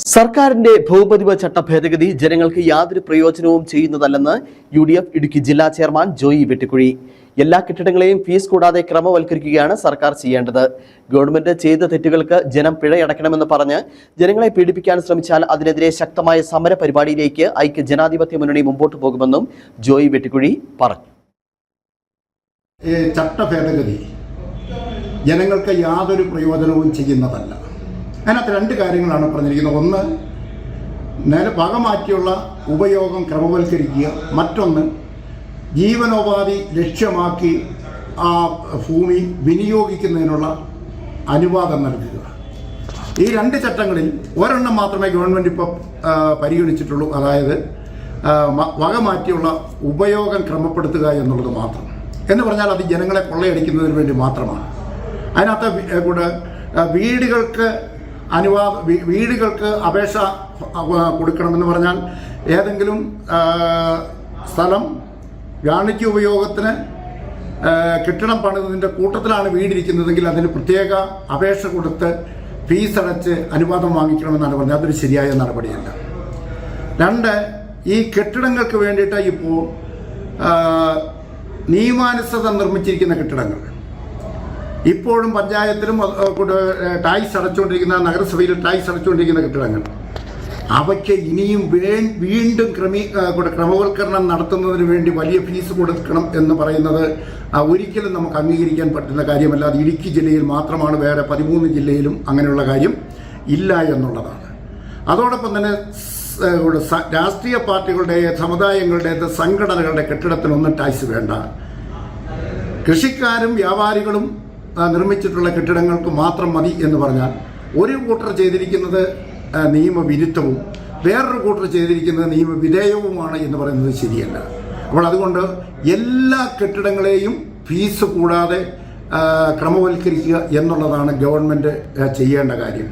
സർക്കാരിന്റെ ഭൂപതിവ ചട്ട ഭേദഗതി ജനങ്ങൾക്ക് യാതൊരു പ്രയോജനവും ചെയ്യുന്നതല്ലെന്ന് യു ഡി എഫ് ഇടുക്കി ജില്ലാ ചെയർമാൻ ജോയി വെട്ടിക്കുഴി. എല്ലാ കെട്ടിടങ്ങളെയും ഫീസ് കൂടാതെ ക്രമവൽക്കരിക്കുകയാണ് സർക്കാർ ചെയ്യേണ്ടത്. ഗവൺമെന്റ് ചെയ്ത തെറ്റുകൾക്ക് ജനം പിഴയടക്കണമെന്ന് പറഞ്ഞ് ജനങ്ങളെ പീഡിപ്പിക്കാൻ ശ്രമിച്ചാൽ അതിനെതിരെ ശക്തമായ സമര പരിപാടിയിലേക്ക് ഐക്യ ജനാധിപത്യ മുന്നണി മുമ്പോട്ട് പോകുമെന്നും ജോയി വെട്ടിക്കുഴി പറഞ്ഞു. ചട്ട ജനങ്ങൾക്ക് യാതൊരു പ്രയോജനവും ചെയ്യുന്നതല്ല. അതിനകത്ത് രണ്ട് കാര്യങ്ങളാണ് പറഞ്ഞിരിക്കുന്നത്. ഒന്ന് നേരെ പകമാറ്റിയുള്ള ഉപയോഗം ക്രമവൽക്കരിക്കുക. മറ്റൊന്ന് ജീവനോപാധി ലക്ഷ്യമാക്കി ആ ഭൂമി വിനിയോഗിക്കുന്നതിനുള്ള അനുവാദം നൽകുക. ഈ രണ്ട് ചട്ടങ്ങളിൽ ഒരെണ്ണം മാത്രമേ ഗവൺമെന്റ് ഇപ്പോൾ പരിഗണിച്ചിട്ടുള്ളൂ. അതായത് ആ, മ- വക മാറ്റിയുള്ള ഉപയോഗം ക്രമപ്പെടുത്തുക എന്നുള്ളത് മാത്രം. എന്ന് പറഞ്ഞാൽ അത് ജനങ്ങളെ കൊള്ളയടിക്കുന്നതിന് വേണ്ടി മാത്രമാണ്. അതിനകത്ത് കൂടെ വീടുകൾക്ക് അനുവാദ വീ- വീടുകൾക്ക് അപേക്ഷ കൊടുക്കണമെന്ന് പറഞ്ഞാൽ ഏതെങ്കിലും സ്ഥലം വാണിജ്യ ഉപയോഗത്തിന് കെട്ടിടം പണിതതിന്റെ കൂട്ടത്തിലാണ് വീടിരിക്കുന്നതെങ്കിൽ അതിന് പ്രത്യേക അപേക്ഷ കൊടുത്ത് ഫീസ് അടച്ച് അനുവാദം വാങ്ങിക്കണമെന്നാണ് പറഞ്ഞത്. അതൊരു ശരിയായ നടപടിയല്ല. രണ്ട് ഈ കെട്ടിടങ്ങൾക്ക് വേണ്ടിയിട്ട് ഇപ്പോൾ നിയമാനുസൃതം നിർമ്മിച്ചിരിക്കുന്ന കെട്ടിടങ്ങൾ. ഇപ്പോഴും പഞ്ചായത്തിലും ടാക്സ് അടച്ചുകൊണ്ടിരിക്കുന്ന നഗരസഭയിൽ ടാക്സ് അടച്ചുകൊണ്ടിരിക്കുന്ന കെട്ടിടങ്ങൾ. അവയ്ക്ക് ഇനിയും വീണ്ടും ക്രമീ ക്രമവൽക്കരണം നടത്തുന്നതിന് വേണ്ടി വലിയ ഫീസ് കൊടുക്കണം എന്ന് പറയുന്നത് ഒരിക്കലും നമുക്ക് അംഗീകരിക്കാൻ പറ്റുന്ന കാര്യമല്ല. അത് ഇടുക്കി ജില്ലയിൽ മാത്രമാണ് വേറെ പതിമൂന്ന് ജില്ലയിലും അങ്ങനെയുള്ള കാര്യം ഇല്ല എന്നുള്ളതാണ്. അതോടൊപ്പം തന്നെ രാഷ്ട്രീയ പാർട്ടികളുടെ സമുദായങ്ങളുടെ സംഘടനകളുടെ കെട്ടിടത്തിനൊന്നും ടാക്സ് വേണ്ട. കൃഷിക്കാരും വ്യാപാരികളും നിർമ്മിച്ചിട്ടുള്ള കെട്ടിടങ്ങൾക്ക് മാത്രം മതി എന്ന് പറഞ്ഞാൽ ഒരു കൂട്ടർ ചെയ്തിരിക്കുന്നത് നിയമവിരുദ്ധവും വേറൊരു കൂട്ടർ ചെയ്തിരിക്കുന്നത് നിയമവിധേയവുമാണ് എന്ന് പറയുന്നത് ശരിയല്ല. അപ്പോൾ അതുകൊണ്ട് എല്ലാ കെട്ടിടങ്ങളെയും ഫീസ് കൂടാതെ ക്രമവൽക്കരിക്കുക എന്നുള്ളതാണ് ഗവൺമെന്റ് ചെയ്യേണ്ട കാര്യം.